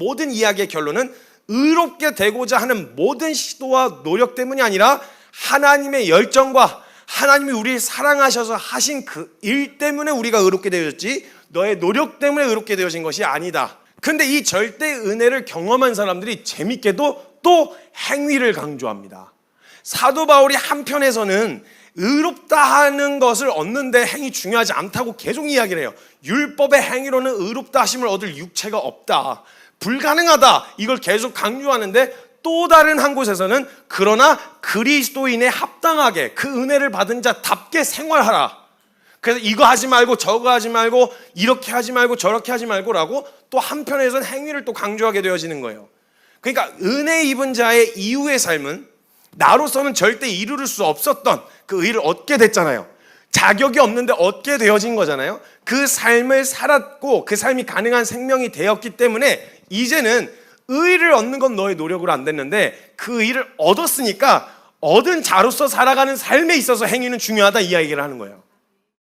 모든 이야기의 결론은 의롭게 되고자 하는 모든 시도와 노력 때문이 아니라 하나님의 열정과 하나님이 우리를 사랑하셔서 하신 그 일 때문에 우리가 의롭게 되었지 너의 노력 때문에 의롭게 되어진 것이 아니다. 근데 이 절대 은혜를 경험한 사람들이 재밌게도 또 행위를 강조합니다. 사도 바울이 한편에서는 의롭다 하는 것을 얻는데 행위 중요하지 않다고 계속 이야기를 해요. 율법의 행위로는 의롭다 하심을 얻을 육체가 없다. 불가능하다. 이걸 계속 강조하는데 또 다른 한 곳에서는 그러나 그리스도인에 합당하게 그 은혜를 받은 자답게 생활하라. 그래서 이거 하지 말고 저거 하지 말고 이렇게 하지 말고 저렇게 하지 말고라고 또 한편에서는 행위를 또 강조하게 되어지는 거예요. 그러니까 은혜 입은 자의 이후의 삶은 나로서는 절대 이룰 수 없었던 그 의를 얻게 됐잖아요. 자격이 없는데 얻게 되어진 거잖아요. 그 삶을 살았고 그 삶이 가능한 생명이 되었기 때문에 이제는 의를 얻는 건 너의 노력으로 안 됐는데 그 의를 얻었으니까 얻은 자로서 살아가는 삶에 있어서 행위는 중요하다 이 이야기를 하는 거예요.